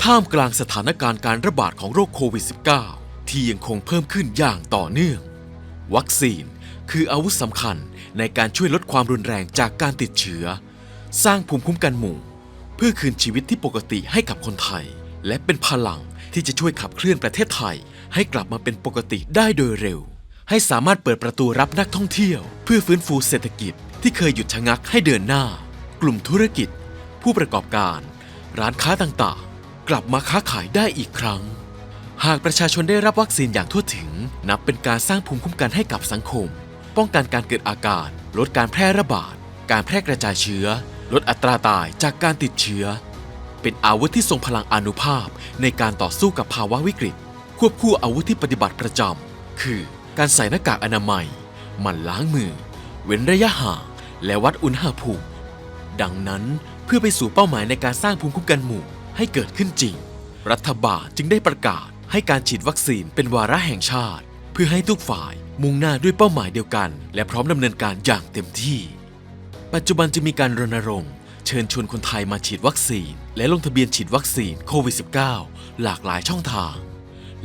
ท่ามกลางสถานการณ์การระบาดของโรคโควิด -19 ที่ยังคงเพิ่มขึ้นอย่างต่อเนื่อง วัคซีนคืออาวุธสำคัญในการช่วยลดความรุนแรงจากการติดเชื้อ สร้างภูมิคุ้มกันหมู่ เพื่อคืนชีวิตที่ปกติให้กับคนไทย และเป็นพลังที่จะช่วยขับเคลื่อนประเทศไทย ให้กลับมาเป็นปกติได้โดยเร็ว ให้สามารถเปิดประตูรับนักท่องเที่ยว เพื่อฟื้นฟูเศรษฐกิจที่เคยหยุดชะงักให้เดินหน้า กลุ่มธุรกิจ ผู้ประกอบการ ร้านค้าต่างๆ กลับมาค้าขายได้อีกครั้ง หากประชาชนได้รับวัคซีนอย่างทั่วถึง นับเป็นการสร้างภูมิคุ้มกันให้กับสังคม ป้องกันการเกิดอาการ ลดการแพร่ระบาด การแพร่กระจายเชื้อ ลดอัตราตายจากการติดเชื้อ เป็นอาวุธที่ทรงพลังอนุภาพในการต่อสู้กับภาวะวิกฤต ควบคู่อาวุธที่ปฏิบัติประจำคือการใส่หน้ากากอนามัยหมั่นล้างมือ เว้นระยะห่างและวัดอุณหภูมิ ดังนั้นเพื่อไปสู่เป้าหมายในการสร้างภูมิคุ้มกันหมู่ ให้เกิดขึ้นจริง รัฐบาลจึงได้ประกาศให้การฉีดวัคซีนเป็นวาระแห่งชาติ เพื่อให้ทุกฝ่ายมุ่งหน้าด้วยเป้าหมายเดียวกัน และพร้อมดำเนินการอย่างเต็มที่ ปัจจุบันจะมีการรณรงค์เชิญชวนคนไทยมาฉีดวัคซีน และลงทะเบียนฉีดวัคซีนโควิด -19 หลากหลายช่องทาง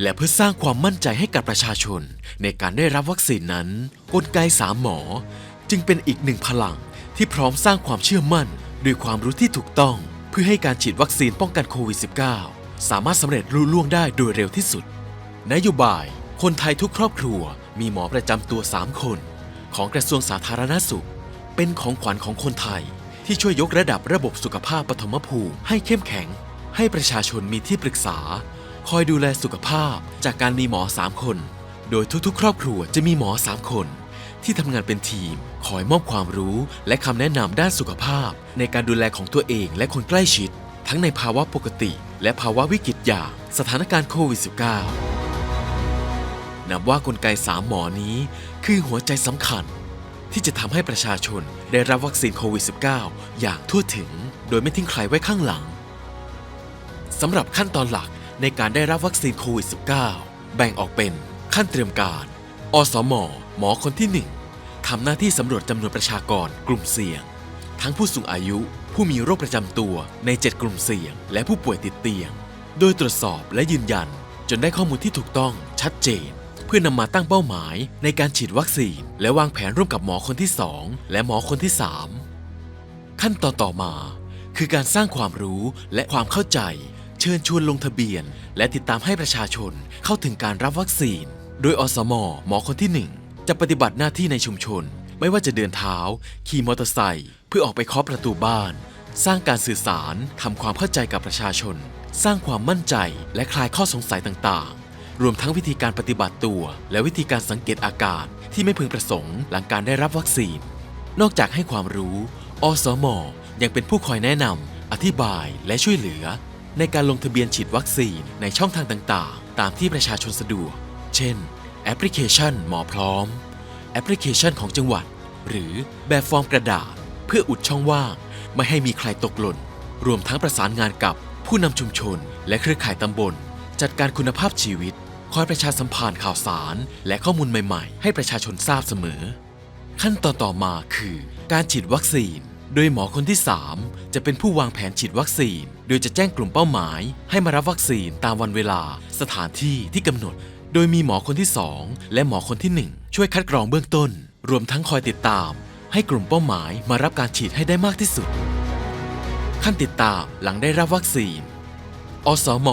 และเพื่อสร้างความมั่นใจให้กับประชาชน ในการได้รับวัคซีนนั้น กลไกสามหมอ จึงเป็นอีกหนึ่งพลังที่พร้อมสร้างความเชื่อมั่น ด้วยความรู้ที่ถูกต้อง พื่อให้การฉีดวัคซีนป้องกันโควิด -19 สามารถสำเร็จรุ่ล่วงได้โดยเร็วที่สุด นโยบาย คนไทยทุกครอบครัวมีหมอประจำตัว 3 คน ของกระทรวงสาธารณสุข เป็นของขวัญของคนไทย ที่ช่วยยกระดับระบบสุขภาพปฐมภูมิให้เข้มแข็ง ให้ประชาชนมีที่ปรึกษา คอยดูแลสุขภาพจากการมีหมอ 3 คน โดยทุกๆ ครอบครัวจะมีหมอ 3 คน ที่ทำงานเป็นทีม คอยมอบความรู้และคำแนะนำด้านสุขภาพ ในการดูแลของตัวเองและคนใกล้ชิด ทั้งในภาวะปกติ และภาวะวิกฤตอย่างสถานการณ์โควิด -19 นับว่ากลไกสามหมอนี้ คือหัวใจสำคัญ ที่จะทำให้ประชาชนได้รับวัคซีนโควิด -19 อย่างทั่วถึง โดยไม่ทิ้งใครไว้ข้างหลังสำหรับขั้นตอนหลักในการได้รับวัคซีนโควิด -19 แบ่งออกเป็นขั้นเตรียมการ อสม หมอคนที่1 ทำหน้าที่สำรวจจำนวนประชากรกลุ่มเสี่ยง ทั้งผู้สูงอายุ ผู้มีโรคประจำตัวใน 7 กลุ่มเสี่ยง และผู้ป่วยติดเตียง โดยตรวจสอบและยืนยัน จนได้ข้อมูลที่ถูกต้องชัดเจน เพื่อนำมาตั้งเป้าหมายในการฉีดวัคซีน และวางแผนร่วมกับหมอคนที่ 2 และหมอคนที่ 3 ขั้นตอนต่อมาคือการสร้างความรู้และความเข้าใจ เชิญชวนลงทะเบียน และติดตามให้ประชาชนเข้าถึงการรับวัคซีน โดยอสม หมอคนที่ 1 จะปฏิบัติหน้าที่ในชุมชน ไม่ว่าจะเดินเท้า ขี่มอเตอร์ไซค์เพื่อออกไปเคาะประตูบ้าน สร้างการสื่อสารทำความเข้าใจกับประชาชน สร้างความมั่นใจและคลายข้อสงสัยต่างๆ รวมทั้งวิธีการปฏิบัติตัว และวิธีการสังเกตอาการที่ไม่พึงประสงค์หลังการได้รับวัคซีน นอกจากให้ความรู้ อสม ยังเป็นผู้คอยแนะนำอธิบายและช่วยเหลือ ในการลงทะเบียนฉีดวัคซีนในช่องทางต่างๆ ตามที่ประชาชนสะดวก เช่น แอปพลิเคชันหมอพร้อม แอปพลิเคชันของจังหวัด หรือแบบฟอร์มกระดาษ เพื่ออุดช่องว่าง ไม่ให้มีใครตกหล่น รวมทั้งประสานงานกับผู้นำชุมชน และเครือข่ายตำบล จัดการคุณภาพชีวิต คอยประชาสัมพันธ์ข่าวสาร และข้อมูลใหม่ๆ ให้ประชาชนทราบเสมอ ขั้นตอนต่อมาคือ การฉีดวัคซีน โดยหมอคนที่ 3 จะเป็นผู้วางแผนฉีดวัคซีน โดยจะแจ้งกลุ่มเป้าหมาย ให้มารับวัคซีนตามวันเวลา สถานที่ที่กำหนด โดยมีหมอคนที่ 2 และหมอคนที่ 1 ช่วยคัดกรองเบื้องต้น รวมทั้งคอยติดตาม ให้กลุ่มเป้าหมายมารับการฉีดให้ได้มากที่สุด ขั้นติดตามหลังได้รับวัคซีน อสม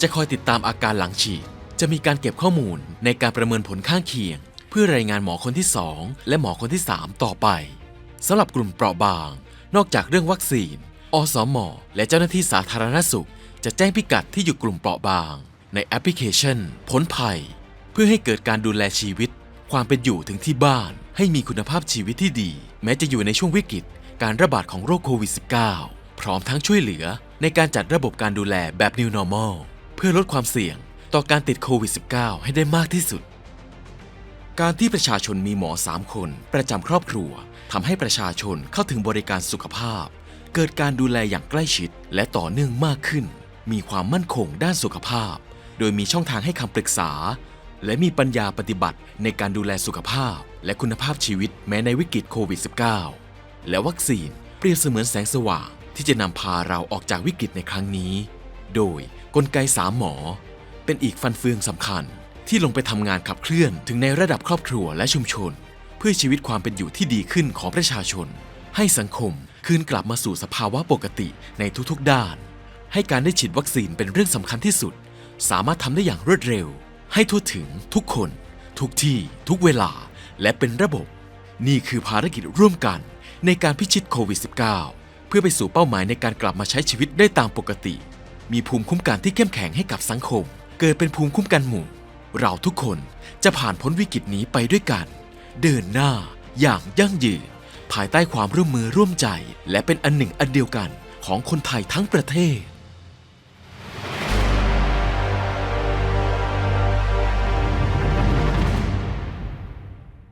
จะคอยติดตามอาการหลังฉีด จะมีการเก็บข้อมูลในการประเมินผลข้างเคียง เพื่อรายงานหมอคนที่ 2 และหมอคนที่ 3 ต่อไปสำหรับกลุ่มเปราะบาง นอกจากเรื่องวัคซีน อสมและเจ้าหน้าที่สาธารณสุข จะแจ้งพิกัดที่อยู่กลุ่มเปราะบาง ในแอปพลิเคชันพ้นภัย เพื่อให้เกิดการดูแลชีวิต ความเป็นอยู่ถึงที่บ้าน ให้มีคุณภาพชีวิตที่ดี แม้จะอยู่ในช่วงวิกฤต การระบาดของโรคโควิด -19 พร้อมทั้งช่วยเหลือในการจัดระบบการดูแลแบบ New Normal เพื่อลดความเสี่ยงต่อการติดโควิด -19 ให้ได้มากที่สุด การที่ประชาชนมีหมอ 3 คน ประจำครอบครัวทำให้ประชาชนเข้าถึงบริการสุขภาพ เกิดการดูแลอย่างใกล้ชิด และต่อเนื่องมากขึ้น มีความมั่นคงด้านสุขภาพ โดยมีช่องทางให้คำปรึกษา และมีปัญญาปฏิบัติในการดูแลสุขภาพ และคุณภาพชีวิตแม้ในวิกฤตโควิด -19 และวัคซีนเปรียบเสมือนแสงสว่างที่จะนำพาเราออกจากวิกฤตในครั้งนี้ โดยกลไกสามหมอ เป็นอีกฟันเฟืองสำคัญ ที่ลงไปทำงานขับเคลื่อนถึงในระดับครอบครัวและชุมชน เพื่อชีวิตความเป็นอยู่ที่ดีขึ้นของประชาชน ให้สังคมคืนกลับมาสู่สภาวะปกติในทุกๆด้าน ให้การได้ฉีดวัคซีนเป็นเรื่องสำคัญที่สุด สามารถทำได้อย่างรวดเร็ว ให้ทั่วถึงทุกคน ทุกที่ทุกเวลาและเป็นระบบ นี่คือภารกิจร่วมกันในการพิชิตโควิด -19 เพื่อไปสู่เป้าหมายในการกลับมาใช้ชีวิตได้ตามปกติ มีภูมิคุ้มกันที่เข้มแข็งให้กับสังคม เกิดเป็นภูมิคุ้มกันหมู่ เราทุกคนจะผ่านพ้นวิกฤตนี้ไปด้วยกัน เดินหน้าอย่างยั่งยืนภายใต้ความร่วมมือร่วมใจ และเป็นอันหนึ่งอันเดียวกันของคนไทยทั้งประเทศ